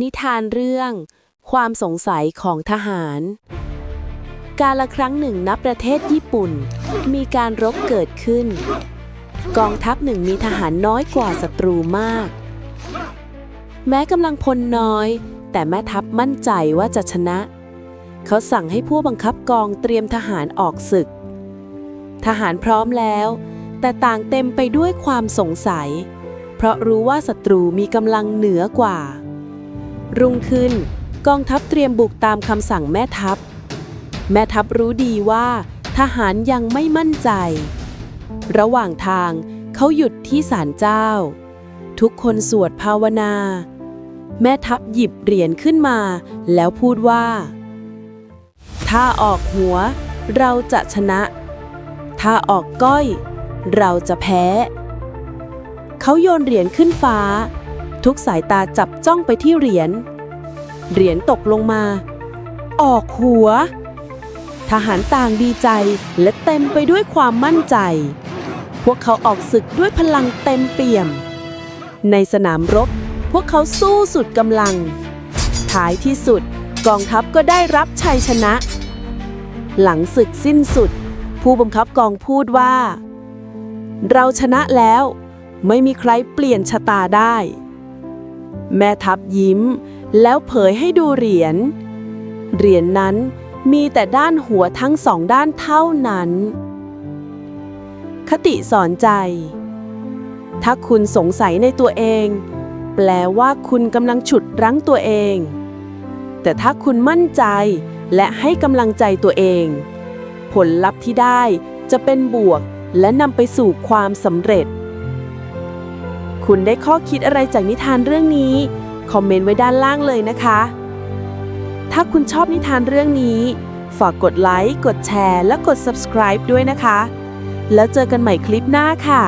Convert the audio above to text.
นิทานเรื่อง ความสงสัยของทหาร กาละครั้งหนึ่งณประเทศญี่ปุ่น มีการรบเกิดขึ้น กองทัพหนึ่งมีทหารน้อยกว่าศัตรูมาก แม้กำลังพลน้อย แต่แม่ทัพมั่นใจว่าจะชนะ เขาสั่งให้ผู้บังคับกองเตรียมทหารออกศึก ทหารพร้อมแล้ว แต่ต่างเต็มไปด้วยความสงสัย เพราะรู้ว่าศัตรูมีกำลังเหนือกว่า รุ่งขึ้น กองทัพเตรียมบุกตามคำสั่งแม่ทัพ แม่ทัพรู้ดีว่า ทหารยังไม่มั่นใจ ระหว่างทางเขาหยุดที่ศาลเจ้า ทุกคนสวดภาวนา แม่ทัพหยิบเหรียญขึ้นมา แล้วพูดว่า ถ้าออกหัว เราจะชนะ ถ้าออกก้อย เราจะแพ้ เขาโยนเหรียญขึ้นฟ้า ทุกสายตาจับจ้องไปที่เหรียญ เหรียญตกลงมา ออกหัว ทหารต่างดีใจและเต็มไปด้วยความมั่นใจ พวกเขาออกศึกด้วยพลังเต็มเปี่ยม ในสนามรบ พวกเขาสู้สุดกำลัง ท้ายที่สุดกองทัพก็ได้รับชัยชนะ หลังศึกสิ้นสุด ผู้บังคับกองพูดว่า เราชนะแล้ว ไม่มีใครเปลี่ยนชะตาได้ แม่ทัพยิ้ม แล้วเผยให้ดูเหรียญ เหรียญนั้นมีแต่ด้านหัวทั้งสองด้านเท่านั้น คติสอนใจ ถ้าคุณสงสัยในตัวเอง แปลว่าคุณกำลังฉุดรั้งตัวเอง แต่ถ้าคุณมั่นใจและให้กำลังใจตัวเอง ผลลัพธ์ที่ได้จะเป็นบวกและนำไปสู่ความสำเร็จ คุณได้ข้อคิดอะไรจากนิทานเรื่องนี้ คอมเมนต์ไว้ด้านล่างเลยนะคะ ถ้าคุณชอบนิทานเรื่องนี้ ฝากกดไลค์ กดแชร์ และกด subscribe ด้วยนะคะ แล้วเจอกันใหม่คลิปหน้าค่ะ